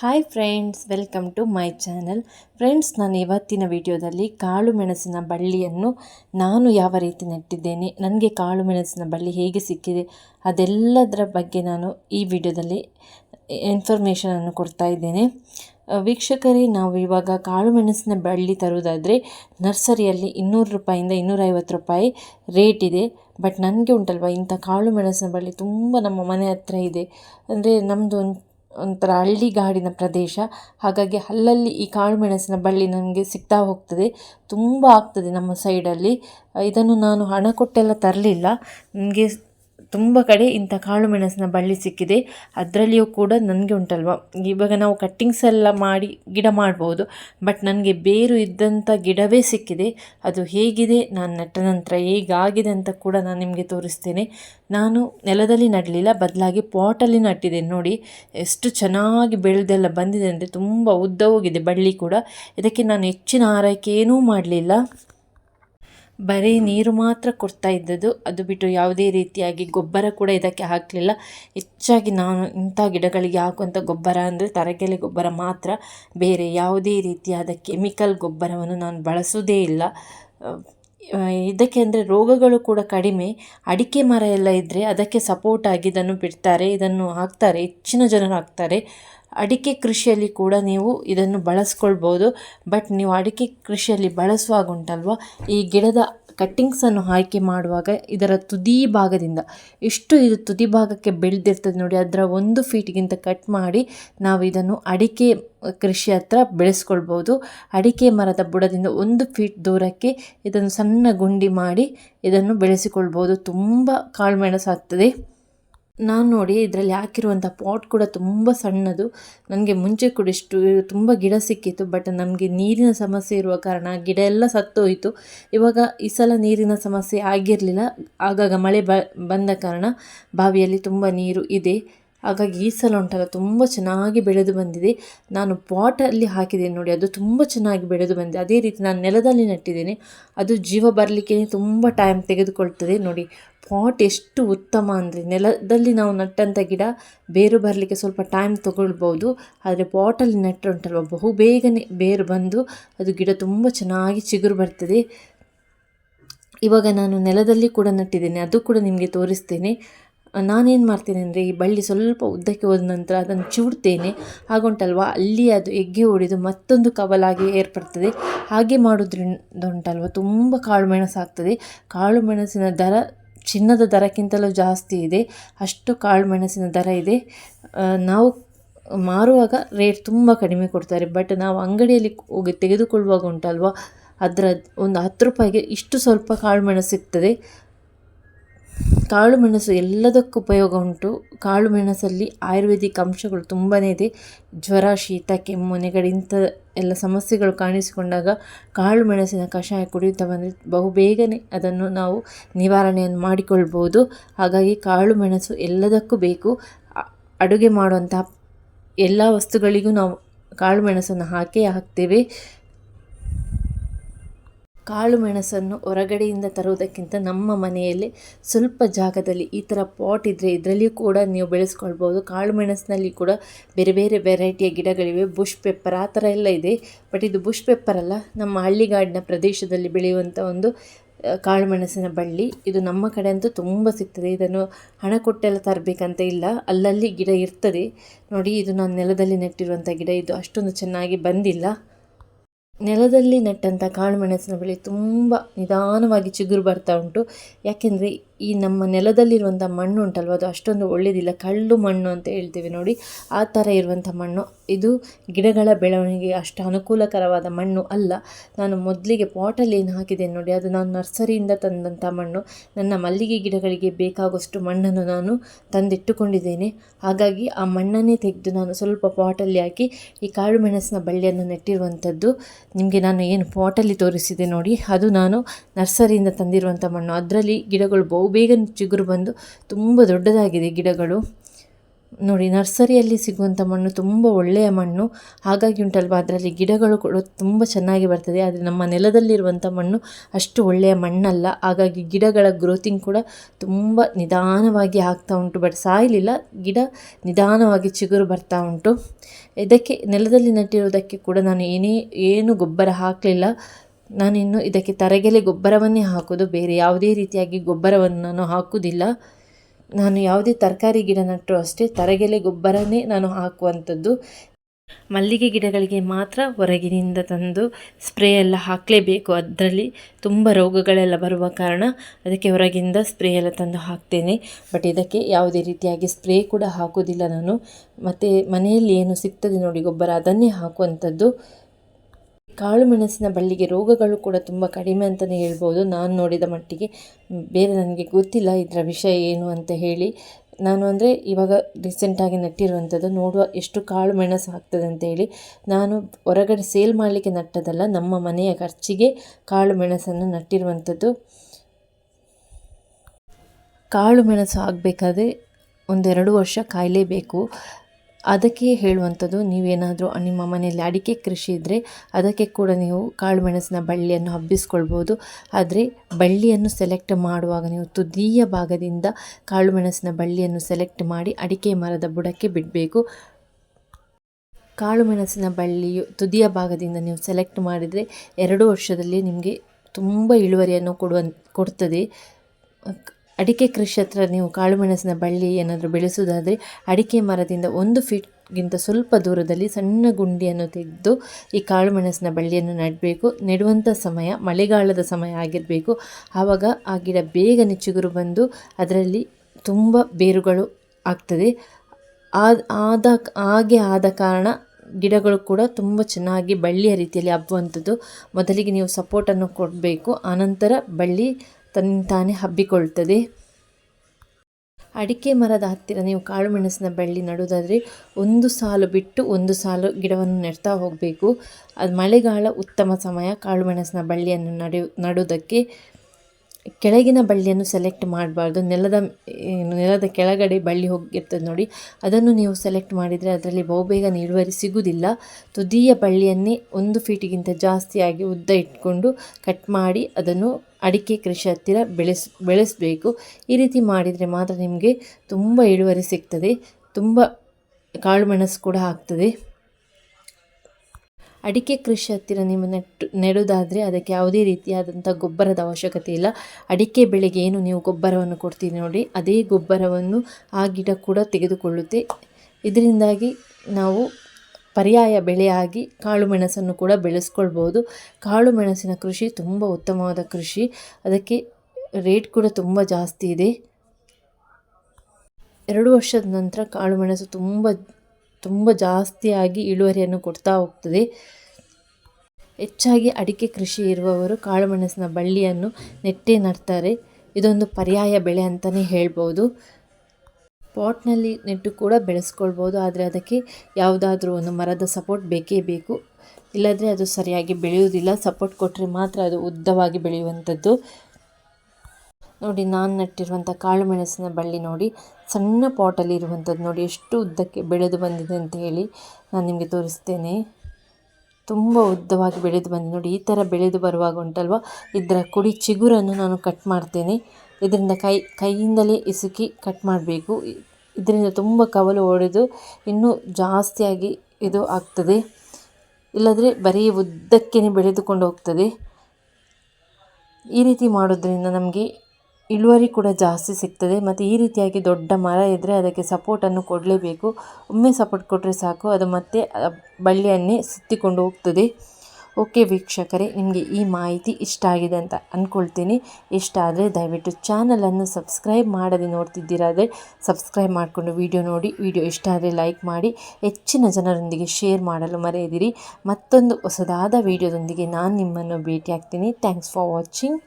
Hi friends welcome to my channel friends ನಾನು ಇವತ್ತಿನ ವಿಡಿಯೋದಲ್ಲಿ ಕಾಳು ಮೆಣಸಿನ ಬಳ್ಳಿಯನ್ನು ನಾನು ಯಾವ ರೀತಿ ನೆಟ್ಟಿದ್ದೇನೆ, ನನಗೆ ಕಾಳು ಮೆಣಸಿನ ಬಳ್ಳಿ ಹೇಗೆ ಸಿಕ್ಕಿದೆ, ಅದೆಲ್ಲದರ ಬಗ್ಗೆ ನಾನು ಈ ವಿಡಿಯೋದಲ್ಲಿ ಇನ್ಫಾರ್ಮೇಷನನ್ನು ಕೊಡ್ತಾ ಇದ್ದೇನೆ. ವೀಕ್ಷಕರೇ, ನಾವು ಇವಾಗ ಕಾಳು ಮೆಣಸಿನ ಬಳ್ಳಿ ತರುವುದಾದರೆ ನರ್ಸರಿಯಲ್ಲಿ ಇನ್ನೂರು ರೂಪಾಯಿಂದ ಇನ್ನೂರೈವತ್ತು ರೂಪಾಯಿ ರೇಟ್ ಇದೆ. ಬಟ್ ನನಗೆ ಉಂಟಲ್ವ, ಇಂಥ ಕಾಳು ಮೆಣಸಿನ ಬಳ್ಳಿ ತುಂಬ ನಮ್ಮ ಮನೆ ಹತ್ರ ಇದೆ. ಅಂದರೆ ನಮ್ಮದು ಒಂಥರ ಹಳ್ಳಿಗಾಡಿನ ಪ್ರದೇಶ. ಹಾಗಾಗಿ ಅಲ್ಲಲ್ಲಿ ಈ ಕಾಳು ಮೆಣಸಿನ ಬಳ್ಳಿ ನನಗೆ ಸಿಗ್ತಾ ಹೋಗ್ತದೆ. ತುಂಬ ಆಗ್ತದೆ ನಮ್ಮ ಸೈಡಲ್ಲಿ ಇದನ್ನು ನಾನು ಹಣ ಕೊಟ್ಟೆಲ್ಲ ತರಲಿಲ್ಲ. ನನಗೆ ತುಂಬ ಕಡೆ ಇಂಥ ಕಾಳು ಮೆಣಸಿನ ಬಳ್ಳಿ ಸಿಕ್ಕಿದೆ. ಅದರಲ್ಲಿಯೂ ಕೂಡ ನನಗೆ ಉಂಟಲ್ವ? ಇವಾಗ ನಾವು ಕಟ್ಟಿಂಗ್ಸ್ ಎಲ್ಲ ಮಾಡಿ ಗಿಡ ಮಾಡ್ಬೋದು. ಬಟ್ ನನಗೆ ಬೇರು ಇದ್ದಂಥ ಗಿಡವೇ ಸಿಕ್ಕಿದೆ. ಅದು ಹೇಗಿದೆ? ನಾನು ನೆಟ್ಟ ನಂತರ ಹೇಗಾಗಿದೆ ಅಂತ ಕೂಡ ನಾನು ನಿಮಗೆ ತೋರಿಸ್ತೇನೆ. ನಾನು ನೆಲದಲ್ಲಿ ನಡಲಿಲ್ಲ. ಬದಲಾಗಿ ಪಾಟಲ್ಲಿ ನಟ್ಟಿದೆ. ನೋಡಿ, ಎಷ್ಟು ಚೆನ್ನಾಗಿ ಬೆಳೆದೆಲ್ಲ ಬಂದಿದೆ ಅಂದರೆ ತುಂಬ ಉದ್ದ ಹೋಗಿದೆ ಬಳ್ಳಿ ಕೂಡ. ಇದಕ್ಕೆ ನಾನು ಹೆಚ್ಚಿನ ಆರೈಕೆ ಏನೂ ಮಾಡಲಿಲ್ಲ. ಬರೀ ನೀರು ಮಾತ್ರ ಕೊಡ್ತಾ ಇದ್ದದ್ದು. ಅದು ಬಿಟ್ಟು ಯಾವುದೇ ರೀತಿಯಾಗಿ ಗೊಬ್ಬರ ಕೂಡ ಇದಕ್ಕೆ ಹಾಕಲಿಲ್ಲ. ಹೆಚ್ಚಾಗಿ ನಾನು ಇಂಥ ಗಿಡಗಳಿಗೆ ಹಾಕುವಂಥ ಗೊಬ್ಬರ ಅಂದರೆ ತರಗೆಲೆ ಗೊಬ್ಬರ ಮಾತ್ರ. ಬೇರೆ ಯಾವುದೇ ರೀತಿಯಾದ ಕೆಮಿಕಲ್ ಗೊಬ್ಬರವನ್ನು ನಾನು ಬಳಸುವುದೇ ಇಲ್ಲ. ಇದಕ್ಕೆ ಅಂದರೆ ರೋಗಗಳು ಕೂಡ ಕಡಿಮೆ. ಅಡಿಕೆ ಮರ ಎಲ್ಲ ಇದ್ದರೆ ಅದಕ್ಕೆ ಸಪೋರ್ಟ್ ಆಗಿ ಇದನ್ನು ಬಿಡ್ತಾರೆ. ಇದನ್ನು ಹಾಕ್ತಾರೆ. ಹೆಚ್ಚಿನ ಜನರು ಹಾಕ್ತಾರೆ. ಅಡಿಕೆ ಕೃಷಿಯಲ್ಲಿ ಕೂಡ ನೀವು ಇದನ್ನು ಬಳಸ್ಕೊಳ್ಬೋದು. ಬಟ್ ನೀವು ಅಡಿಕೆ ಕೃಷಿಯಲ್ಲಿ ಬಳಸುವಾಗ ಉಂಟಲ್ವ, ಈ ಗಿಡದ ಕಟ್ಟಿಂಗ್ಸನ್ನು ಆಯ್ಕೆ ಮಾಡುವಾಗ ಇದರ ತುದಿ ಭಾಗದಿಂದ, ಎಷ್ಟು ಇದು ತುದಿ ಭಾಗಕ್ಕೆ ಬೆಳೆದಿರ್ತದೆ ನೋಡಿ, ಅದರ ಒಂದು ಫೀಟ್ಗಿಂತ ಕಟ್ ಮಾಡಿ ನಾವು ಇದನ್ನು ಅಡಿಕೆ ಕೃಷಿ ಹತ್ರ ಬೆಳೆಸ್ಕೊಳ್ಬೋದು. ಅಡಿಕೆ ಮರದ ಬುಡದಿಂದ ಒಂದು ಫೀಟ್ ದೂರಕ್ಕೆ ಇದನ್ನು ಸಣ್ಣ ಗುಂಡಿ ಮಾಡಿ ಇದನ್ನು ಬೆಳೆಸಿಕೊಳ್ಬೋದು. ತುಂಬ ಕಾಳುಮೆಣಸು ಆಗ್ತದೆ. ನಾನು ನೋಡಿ ಇದರಲ್ಲಿ ಹಾಕಿರುವಂಥ ಪಾಟ್ ಕೂಡ ತುಂಬ ಸಣ್ಣದು. ನನಗೆ ಮುಂಚೆ ಕೂಡ ಇಷ್ಟು, ತುಂಬ ಗಿಡ ಸಿಕ್ಕಿತ್ತು ಬಟ್ ನಮಗೆ ನೀರಿನ ಸಮಸ್ಯೆ ಇರುವ ಕಾರಣ ಗಿಡ ಎಲ್ಲ ಸತ್ತೋಯಿತು. ಇವಾಗ ಈ ಸಲ ನೀರಿನ ಸಮಸ್ಯೆ ಆಗಿರಲಿಲ್ಲ. ಆಗಾಗ ಮಳೆ ಬಂದ ಕಾರಣ ಬಾವಿಯಲ್ಲಿ ತುಂಬ ನೀರು ಇದೆ. ಹಾಗಾಗಿ ಈ ಸಲ ಉಂಟಲ್ಲ ತುಂಬ ಚೆನ್ನಾಗಿ ಬೆಳೆದು ಬಂದಿದೆ. ನಾನು ಪಾಟಲ್ಲಿ ಹಾಕಿದ್ದೇನೆ ನೋಡಿ, ಅದು ತುಂಬ ಚೆನ್ನಾಗಿ ಬೆಳೆದು ಬಂದಿದೆ. ಅದೇ ರೀತಿ ನಾನು ನೆಲದಲ್ಲಿ ನೆಟ್ಟಿದ್ದೇನೆ. ಅದು ಜೀವ ಬರಲಿಕ್ಕೆ ತುಂಬ ಟೈಮ್ ತೆಗೆದುಕೊಳ್ತದೆ ನೋಡಿ. ಪಾಟ್ ಎಷ್ಟು ಉತ್ತಮ ಅಂದರೆ ನೆಲದಲ್ಲಿ ನಾವು ನಟ್ಟಂಥ ಗಿಡ ಬೇರು ಬರಲಿಕ್ಕೆ ಸ್ವಲ್ಪ ಟೈಮ್ ತೊಗೊಳ್ಬೋದು ಆದರೆ ಪಾಟಲ್ಲಿ ನೆಟ್ಟರೆ ಉಂಟಲ್ವ ಬಹು ಬೇಗನೆ ಬೇರು ಬಂದು ಅದು ಗಿಡ ತುಂಬ ಚೆನ್ನಾಗಿ ಚಿಗುರು ಬರ್ತದೆ. ಇವಾಗ ನಾನು ನೆಲದಲ್ಲಿ ಕೂಡ ನಟ್ಟಿದ್ದೇನೆ, ಅದು ಕೂಡ ನಿಮಗೆ ತೋರಿಸ್ತೇನೆ. ನಾನೇನು ಮಾಡ್ತೇನೆ ಅಂದರೆ ಈ ಬಳ್ಳಿ ಸ್ವಲ್ಪ ಉದ್ದಕ್ಕೆ ಹೋದ ನಂತರ ಅದನ್ನು ಚೂಡ್ತೇನೆ. ಹಾಗುಂಟಲ್ವ? ಅಲ್ಲಿ ಅದು ಎಗ್ಗೆ ಹೊಡೆದು ಮತ್ತೊಂದು ಕವಲಾಗಿ ಏರ್ಪಡ್ತದೆ. ಹಾಗೆ ಮಾಡೋದ್ರಿಂದ ಉಂಟಲ್ವ ತುಂಬ ಕಾಳು ಮೆಣಸು ಆಗ್ತದೆ. ಕಾಳು ಮೆಣಸಿನ ದರ, ಚಿನ್ನದ ದರಕ್ಕಿಂತಲೂ ಜಾಸ್ತಿ ಇದೆ. ಅಷ್ಟು ಕಾಳು ಮೆಣಸಿನ ದರ ಇದೆ. ನಾವು ಮಾರುವಾಗ ರೇಟ್ ತುಂಬ ಕಡಿಮೆ ಕೊಡ್ತಾರೆ. ಬಟ್ ನಾವು ಅಂಗಡಿಯಲ್ಲಿ ಹೋಗಿ ತೆಗೆದುಕೊಳ್ಳುವಾಗ ಉಂಟಲ್ವ? ಅದರ ಒಂದು ಹತ್ತು ರೂಪಾಯಿಗೆ ಇಷ್ಟು ಸ್ವಲ್ಪ ಕಾಳು ಮೆಣಸು ಸಿಗ್ತದೆ. ಕಾಳು ಮೆಣಸು ಎಲ್ಲದಕ್ಕೂ ಉಪಯೋಗ ಉಂಟು. ಕಾಳು ಮೆಣಸಲ್ಲಿ ಆಯುರ್ವೇದಿಕ್ ಅಂಶಗಳು ತುಂಬಾ ಇದೆ. ಜ್ವರ, ಶೀತ, ಕೆಮ್ಮು, ನೆಗಡಿ ಇಂಥ ಎಲ್ಲ ಸಮಸ್ಯೆಗಳು ಕಾಣಿಸಿಕೊಂಡಾಗ ಕಾಳು ಮೆಣಸಿನ ಕಷಾಯ ಕುಡಿಯುತ್ತಾ ಬಂದರೆ ಬಹುಬೇಗನೆ ಅದನ್ನು ನಾವು ನಿವಾರಣೆಯನ್ನು ಮಾಡಿಕೊಳ್ಬೋದು. ಹಾಗಾಗಿ ಕಾಳು ಮೆಣಸು ಎಲ್ಲದಕ್ಕೂ ಬೇಕು. ಅಡುಗೆ ಮಾಡುವಂಥ ಎಲ್ಲ ವಸ್ತುಗಳಿಗೂ ನಾವು ಕಾಳು ಮೆಣಸನ್ನು ಹಾಕೇ ಹಾಕ್ತೇವೆ. ಕಾಳು ಮೆಣಸನ್ನು ಹೊರಗಡೆಯಿಂದ ತರುವುದಕ್ಕಿಂತ ನಮ್ಮ ಮನೆಯಲ್ಲೇ ಸ್ವಲ್ಪ ಜಾಗದಲ್ಲಿ ಈ ಥರ ಪಾಟ್ ಇದ್ದರೆ ಇದರಲ್ಲಿಯೂ ಕೂಡ ನೀವು ಬೆಳೆಸ್ಕೊಳ್ಬೋದು. ಕಾಳು ಮೆಣಸಿನಲ್ಲಿ ಕೂಡ ಬೇರೆ ಬೇರೆ ವೆರೈಟಿಯ ಗಿಡಗಳಿವೆ. ಬುಷ್ ಪೆಪ್ಪರ್ ಆ ಥರ ಎಲ್ಲ ಇದೆ. ಬಟ್ ಇದು ಬುಷ್ ಪೆಪ್ಪರ್ ಅಲ್ಲ. ನಮ್ಮ ಹಳ್ಳಿಗಾಡಿನ ಪ್ರದೇಶದಲ್ಲಿ ಬೆಳೆಯುವಂಥ ಒಂದು ಕಾಳು ಮೆಣಸಿನ ಬಳ್ಳಿ. ಇದು ನಮ್ಮ ಕಡೆ ಅಂತೂ ತುಂಬ ಸಿಗ್ತದೆ. ಇದನ್ನು ಹಣ ಕೊಟ್ಟೆಲ್ಲ ತರಬೇಕಂತ ಇಲ್ಲ. ಅಲ್ಲಲ್ಲಿ ಗಿಡ ಇರ್ತದೆ. ನೋಡಿ, ಇದು ನಾನು ನೆಲದಲ್ಲಿ ನೆಟ್ಟಿರುವಂಥ ಗಿಡ. ಇದು ಅಷ್ಟೊಂದು ಚೆನ್ನಾಗಿ ಬಂದಿಲ್ಲ. ನೆಲದಲ್ಲಿ ನೆಟ್ಟಂಥ ಕಾಳುಮೆಣಸಿನ ಬೆಳೆ ತುಂಬ ನಿಧಾನವಾಗಿ ಚಿಗುರು ಬರ್ತಾ ಉಂಟು. ಯಾಕೆಂದರೆ ಈ ನಮ್ಮ ನೆಲದಲ್ಲಿರುವಂಥ ಮಣ್ಣು ಉಂಟಲ್ವ, ಅದು ಅಷ್ಟೊಂದು ಒಳ್ಳೆಯದಿಲ್ಲ ಕಳ್ಳು ಮಣ್ಣು ಅಂತ ಹೇಳ್ತೇವೆ ನೋಡಿ. ಆ ಥರ ಇರುವಂಥ ಮಣ್ಣು. ಇದು ಗಿಡಗಳ ಬೆಳವಣಿಗೆಗೆ ಅಷ್ಟು ಅನುಕೂಲಕರವಾದ ಮಣ್ಣು ಅಲ್ಲ. ನಾನು ಮೊದಲಿಗೆ ಪಾಟಲ್ಲಿ ಏನು ಹಾಕಿದ್ದೇನೆ ನೋಡಿ, ಅದು ನಾನು ನರ್ಸರಿಯಿಂದ ತಂದಂಥ ಮಣ್ಣು. ನನ್ನ ಮಲ್ಲಿಗೆ ಗಿಡಗಳಿಗೆ ಬೇಕಾಗುವಷ್ಟು ಮಣ್ಣನ್ನು ನಾನು ತಂದಿಟ್ಟುಕೊಂಡಿದ್ದೇನೆ. ಹಾಗಾಗಿ ಆ ಮಣ್ಣನ್ನೇ ತೆಗೆದು ನಾನು ಸ್ವಲ್ಪ ಪಾಟಲ್ಲಿ ಹಾಕಿ, ಈ ಕಾಳು ಮೆಣಸಿನ ಬಳ್ಳಿಯನ್ನು ನೆಟ್ಟಿರುವಂಥದ್ದು. ನಿಮಗೆ ನಾನು ಏನು ಪಾಟಲ್ಲಿ ತೋರಿಸಿದೆ ನೋಡಿ, ಅದು ನಾನು ನರ್ಸರಿಯಿಂದ ತಂದಿರುವಂಥ ಮಣ್ಣು. ಅದರಲ್ಲಿ ಗಿಡಗಳು ಬಹುಬೇಗ ಚಿಗುರು ಬಂದು ತುಂಬ ದೊಡ್ಡದಾಗಿದೆ ಗಿಡಗಳು. ನೋಡಿ, ನರ್ಸರಿಯಲ್ಲಿ ಸಿಗುವಂಥ ಮಣ್ಣು ತುಂಬ ಒಳ್ಳೆಯ ಮಣ್ಣು. ಹಾಗಾಗಿ ಉಂಟಲ್ವ, ಅದರಲ್ಲಿ ಗಿಡಗಳು ಕೂಡ ತುಂಬ ಚೆನ್ನಾಗಿ ಬರ್ತದೆ. ಆದರೆ ನಮ್ಮ ನೆಲದಲ್ಲಿರುವಂಥ ಮಣ್ಣು ಅಷ್ಟು ಒಳ್ಳೆಯ ಮಣ್ಣಲ್ಲ. ಹಾಗಾಗಿ ಗಿಡಗಳ ಗ್ರೋತಿಂಗ್ ಕೂಡ ತುಂಬ ನಿಧಾನವಾಗಿ ಆಗ್ತಾ ಉಂಟು. ಬಟ್ ಸಾಯಲಿಲ್ಲ, ಗಿಡ ನಿಧಾನವಾಗಿ ಚಿಗುರು ಬರ್ತಾ ಉಂಟು. ಇದಕ್ಕೆ, ನೆಲದಲ್ಲಿ ನೆಟ್ಟಿರೋದಕ್ಕೆ ಕೂಡ ನಾನು ಏನೇ, ಏನು ಗೊಬ್ಬರ ಹಾಕಲಿಲ್ಲ. ನಾನಿನ್ನು ಇದಕ್ಕೆ ತರಗೆಲೆ ಗೊಬ್ಬರವನ್ನೇ ಹಾಕೋದು, ಬೇರೆ ಯಾವುದೇ ರೀತಿಯಾಗಿ ಗೊಬ್ಬರವನ್ನು ನಾನು ಹಾಕುವುದಿಲ್ಲ. ನಾನು ಯಾವುದೇ ತರಕಾರಿ ಗಿಡ ನೆಟ್ಟರು ಅಷ್ಟೇ ತರಗೆಲೆ ಗೊಬ್ಬರನೇ ನಾನು ಹಾಕುವಂಥದ್ದು. ಮಲ್ಲಿಗೆ ಗಿಡಗಳಿಗೆ ಮಾತ್ರ ಹೊರಗಿನಿಂದ ತಂದು ಸ್ಪ್ರೇ ಎಲ್ಲ ಹಾಕಲೇಬೇಕು. ಅದರಲ್ಲಿ ತುಂಬ ರೋಗಗಳೆಲ್ಲ ಬರುವ ಕಾರಣ ಅದಕ್ಕೆ ಹೊರಗಿಂದ ಸ್ಪ್ರೇ ಎಲ್ಲ ತಂದು ಹಾಕ್ತೇನೆ. ಬಟ್ ಇದಕ್ಕೆ ಯಾವುದೇ ರೀತಿಯಾಗಿ ಸ್ಪ್ರೇ ಕೂಡ ಹಾಕೋದಿಲ್ಲ ನಾನು. ಮತ್ತು ಮನೆಯಲ್ಲಿ ಏನು ಸಿಗ್ತದೆ ನೋಡಿ ಗೊಬ್ಬರ, ಅದನ್ನೇ ಹಾಕುವಂಥದ್ದು. ಕಾಳು ಮೆಣಸಿನ ಬಳ್ಳಿಗೆ ರೋಗಗಳು ಕೂಡ ತುಂಬ ಕಡಿಮೆ ಅಂತಲೇ ಹೇಳ್ಬೋದು. ನಾನು ನೋಡಿದ ಮಟ್ಟಿಗೆ ಬೇರೆ ನನಗೆ ಗೊತ್ತಿಲ್ಲ ಇದರ ವಿಷಯ ಏನು ಅಂತ ಹೇಳಿ. ನಾನು ಅಂದರೆ ಇವಾಗ ರೀಸೆಂಟಾಗಿ ನೆಟ್ಟಿರುವಂಥದ್ದು ನೋಡುವ ಎಷ್ಟು ಕಾಳು ಮೆಣಸು ಆಗ್ತದೆ ಅಂತ ಹೇಳಿ. ನಾನು ಹೊರಗಡೆ ಸೇಲ್ ಮಾಡಲಿಕ್ಕೆ ನಟ್ಟದಲ್ಲ ನಮ್ಮ ಮನೆಯ ಖರ್ಚಿಗೆ ಕಾಳು ಮೆಣಸನ್ನು ನಟ್ಟಿರುವಂಥದ್ದು. ಕಾಳು ಮೆಣಸು ಆಗಬೇಕಾದ್ರೆ ಒಂದೆರಡು ವರ್ಷ ಕಾಯಲೇಬೇಕು. ಅದಕ್ಕೆ ಹೇಳುವಂಥದ್ದು, ನೀವೇನಾದರೂ ನಿಮ್ಮ ಮನೆಯಲ್ಲಿ ಅಡಿಕೆ ಕೃಷಿ ಇದ್ದರೆ ಅದಕ್ಕೆ ಕೂಡ ನೀವು ಕಾಳು ಮೆಣಸಿನ ಬಳ್ಳಿಯನ್ನು ಹಬ್ಬಿಸ್ಕೊಳ್ಬೋದು. ಆದರೆ ಬಳ್ಳಿಯನ್ನು ಸೆಲೆಕ್ಟ್ ಮಾಡುವಾಗ ನೀವು ತುದಿಯ ಭಾಗದಿಂದ ಕಾಳು ಮೆಣಸಿನ ಬಳ್ಳಿಯನ್ನು ಸೆಲೆಕ್ಟ್ ಮಾಡಿ ಅಡಿಕೆ ಮರದ ಬುಡಕ್ಕೆ ಬಿಡಬೇಕು. ಕಾಳು ಮೆಣಸಿನ ಬಳ್ಳಿಯು ತುದಿಯ ಭಾಗದಿಂದ ನೀವು ಸೆಲೆಕ್ಟ್ ಮಾಡಿದರೆ ಎರಡು ವರ್ಷದಲ್ಲಿ ನಿಮಗೆ ತುಂಬ ಇಳುವರಿಯನ್ನು ಕೊಡುವ ಕೊಡ್ತದೆ. ಅಡಿಕೆ ಕೃಷಿ ಹತ್ರ ನೀವು ಕಾಳುಮೆಣಸಿನ ಬಳ್ಳಿ ಏನಾದರೂ ಬೆಳೆಸುವುದಾದರೆ ಅಡಿಕೆ ಮರದಿಂದ ಒಂದು ಫೀಟ್ಗಿಂತ ಸ್ವಲ್ಪ ದೂರದಲ್ಲಿ ಸಣ್ಣ ಗುಂಡಿಯನ್ನು ತೆಗೆದು ಈ ಕಾಳುಮೆಣಸಿನ ಬಳ್ಳಿಯನ್ನು ನೆಡಬೇಕು. ನೆಡುವಂಥ ಸಮಯ ಮಳೆಗಾಲದ ಸಮಯ ಆಗಿರಬೇಕು. ಆವಾಗ ಆ ಗಿಡ ಬೇಗನೆ ಚಿಗುರು ಬಂದು ಅದರಲ್ಲಿ ತುಂಬ ಬೇರುಗಳು ಆಗ್ತದೆ. ಆದ ಹಾಗೆ ಆದ ಕಾರಣ ಗಿಡಗಳು ಕೂಡ ತುಂಬ ಚೆನ್ನಾಗಿ ಬಳ್ಳಿಯ ರೀತಿಯಲ್ಲಿ ಹಬ್ಬುವಂಥದ್ದು. ಮೊದಲಿಗೆ ನೀವು ಸಪೋರ್ಟನ್ನು ಕೊಡಬೇಕು. ಆನಂತರ ಬಳ್ಳಿ ತಾನೇ ಹಬ್ಬಿಕೊಳ್ತದೆ. ಅಡಿಕೆ ಮರದ ಹತ್ತಿರ ನೀವು ಕಾಳು ಮೆಣಸಿನ ಬಳ್ಳಿ ನಡುವುದಾದರೆ ಒಂದು ಸಾಲು ಬಿಟ್ಟು ಒಂದು ಸಾಲು ಗಿಡವನ್ನು ನೆಡ್ತಾ ಹೋಗಬೇಕು. ಅದು ಮಳೆಗಾಲ ಉತ್ತಮ ಸಮಯ ಕಾಳು ಮೆಣಸಿನ ಬಳ್ಳಿಯನ್ನು ನಡೆ ನಡುವುದಕ್ಕೆ ಕೆಳಗಿನ ಬಳ್ಳಿಯನ್ನು ಸೆಲೆಕ್ಟ್ ಮಾಡಬಾರ್ದು. ನೆಲದ ನೆಲದ ಕೆಳಗಡೆ ಬಳ್ಳಿ ಹೋಗಿರ್ತದೆ ನೋಡಿ. ಅದನ್ನು ನೀವು ಸೆಲೆಕ್ಟ್ ಮಾಡಿದರೆ ಅದರಲ್ಲಿ ಬಹುಬೇಗ ಇಳುವರಿ ಸಿಗುವುದಿಲ್ಲ ತುದಿಯ ಬಳ್ಳಿಯನ್ನೇ ಒಂದು ಫೀಟಿಗಿಂತ ಜಾಸ್ತಿಯಾಗಿ ಉದ್ದ ಇಟ್ಕೊಂಡು ಕಟ್ ಮಾಡಿ ಅದನ್ನು ಅಡಿಕೆ ಕೃಷಿ ಹತ್ತಿರ ಬೆಳೆಸ್, ಬೆಳೆಸಬೇಕು. ಈ ರೀತಿ ಮಾಡಿದರೆ ಮಾತ್ರ ನಿಮಗೆ ತುಂಬ ಇಳುವರಿ ಸಿಗ್ತದೆ. ತುಂಬ ಕಾಳು ಮೆಣಸು ಕೂಡ ಆಗ್ತದೆ. ಅಡಿಕೆ ಕೃಷಿ ಹತ್ತಿರ ನಿಮ್ಮ ನೆಟ್ಟು, ನೆಡೋದಾದರೆ ಅದಕ್ಕೆ ಯಾವುದೇ ರೀತಿಯಾದಂಥ ಗೊಬ್ಬರದ ಅವಶ್ಯಕತೆ ಇಲ್ಲ. ಅಡಿಕೆ ಬೆಳೆಗೆ ಏನು ನೀವು ಗೊಬ್ಬರವನ್ನು ಕೊಡ್ತೀರಿ ನೋಡಿ, ಅದೇ ಗೊಬ್ಬರವನ್ನು ಆ ಗಿಡ ಕೂಡ ತೆಗೆದುಕೊಳ್ಳುತ್ತೆ. ಇದರಿಂದಾಗಿ ನಾವು ಪರ್ಯಾಯ ಬೆಳೆಯಾಗಿ ಕಾಳು ಮೆಣಸನ್ನು ಕೂಡ ಬೆಳೆಸ್ಕೊಳ್ಬೋದು. ಕಾಳು ಮೆಣಸಿನ ಕೃಷಿ ತುಂಬ ಉತ್ತಮವಾದ ಕೃಷಿ. ಅದಕ್ಕೆ ರೇಟ್ ಕೂಡ ತುಂಬ ಜಾಸ್ತಿ ಇದೆ. ಎರಡು ವರ್ಷದ ನಂತರ ಕಾಳು ಮೆಣಸು ತುಂಬ ತುಂಬ ಜಾಸ್ತಿಯಾಗಿ ಇಳುವರಿಯನ್ನು ಕೊಡ್ತಾ ಹೋಗ್ತದೆ. ಹೆಚ್ಚಾಗಿ ಅಡಿಕೆ ಕೃಷಿ ಇರುವವರು ಕಾಳುಮೆಣಸಿನ ಬಳ್ಳಿಯನ್ನು ನೆಟ್ಟೇ ನಡ್ತಾರೆ. ಇದೊಂದು ಪರ್ಯಾಯ ಬೆಳೆ ಅಂತಲೇ ಹೇಳ್ಬೋದು. ಪಾಟ್ನಲ್ಲಿ ನೆಟ್ಟು ಕೂಡ ಬೆಳೆಸ್ಕೊಳ್ಬೋದು, ಆದರೆ ಅದಕ್ಕೆ ಯಾವುದಾದ್ರೂ ಒಂದು ಮರದ ಸಪೋರ್ಟ್ ಬೇಕೇ ಬೇಕು. ಇಲ್ಲದ್ರೆ ಅದು ಸರಿಯಾಗಿ ಬೆಳೆಯುವುದಿಲ್ಲ. ಸಪೋರ್ಟ್ ಕೊಟ್ಟರೆ ಮಾತ್ರ ಅದು ಉದ್ದವಾಗಿ ಬೆಳೆಯುವಂಥದ್ದು. ನೋಡಿ, ನಾನು ನೆಟ್ಟಿರುವಂಥ ಕಾಳು ಮೆಣಸಿನ ಬಳ್ಳಿ ನೋಡಿ, ಸಣ್ಣ ಪಾಟಲ್ಲಿ ಇರುವಂಥದ್ದು ನೋಡಿ, ಎಷ್ಟು ಉದ್ದಕ್ಕೆ ಬೆಳೆದು ಬಂದಿದೆ ಅಂತ ಹೇಳಿ ನಾನು ನಿಮಗೆ ತೋರಿಸ್ತೇನೆ. ತುಂಬ ಉದ್ದವಾಗಿ ಬೆಳೆದು ಬಂದಿದೆ ನೋಡಿ, ಈ ಥರ ಬೆಳೆದು ಬರುವಾಗ ಉಂಟಲ್ವ, ಇದರ ಕುಡಿ ಚಿಗುರನ್ನು ನಾನು ಕಟ್ ಮಾಡ್ತೇನೆ. ಇದರಿಂದ ಕೈ, ಕೈಯಿಂದಲೇ ಇಸುಕಿ ಕಟ್ ಮಾಡಬೇಕು. ಇದರಿಂದ ತುಂಬ ಕವಲು ಒಡೆದು ಇನ್ನೂ ಜಾಸ್ತಿಯಾಗಿ ಇದು ಆಗ್ತದೆ. ಇಲ್ಲದ್ರೆ ಬರೀ ಉದ್ದಕ್ಕೇ ಬೆಳೆದುಕೊಂಡು ಹೋಗ್ತದೆ. ಈ ರೀತಿ ಮಾಡೋದ್ರಿಂದ ನಮಗೆ ಇಳುವರಿ ಕೂಡ ಜಾಸ್ತಿ ಸಿಗ್ತದೆ. ಮತ್ತು ಈ ರೀತಿಯಾಗಿ ದೊಡ್ಡ ಮರ ಇದ್ದರೆ ಅದಕ್ಕೆ ಸಪೋರ್ಟನ್ನು ಕೊಡಲೇಬೇಕು. ಒಮ್ಮೆ ಸಪೋರ್ಟ್ ಕೊಟ್ಟರೆ ಸಾಕು. ಅದು ಮತ್ತೆ ಬಳ್ಳಿಯನ್ನೇ ಸುತ್ತಿಕೊಂಡು ಹೋಗ್ತದೆ. ಓಕೆ ವೀಕ್ಷಕರೇ, ನಿಮಗೆ ಈ ಮಾಹಿತಿ ಇಷ್ಟ ಆಗಿದೆ ಅಂತ ಅಂದ್ಕೊಳ್ತೀನಿ ಇಷ್ಟ ಆದರೆ ದಯವಿಟ್ಟು ಚಾನಲನ್ನು ಸಬ್ಸ್ಕ್ರೈಬ್ ಮಾಡದೆ ನೋಡ್ತಿದ್ದೀರಾದರೆ ಸಬ್ಸ್ಕ್ರೈಬ್ ಮಾಡಿಕೊಂಡು ವಿಡಿಯೋ ನೋಡಿ. ವಿಡಿಯೋ ಇಷ್ಟ ಆದರೆ ಲೈಕ್ ಮಾಡಿ. ಹೆಚ್ಚಿನ ಜನರೊಂದಿಗೆ ಶೇರ್ ಮಾಡಲು ಮರೆಯದಿರಿ. ಮತ್ತೊಂದು ಹೊಸದಾದ ವಿಡಿಯೋದೊಂದಿಗೆ ನಾನು ನಿಮ್ಮನ್ನು ಭೇಟಿಯಾಗ್ತೀನಿ. Thanks for watching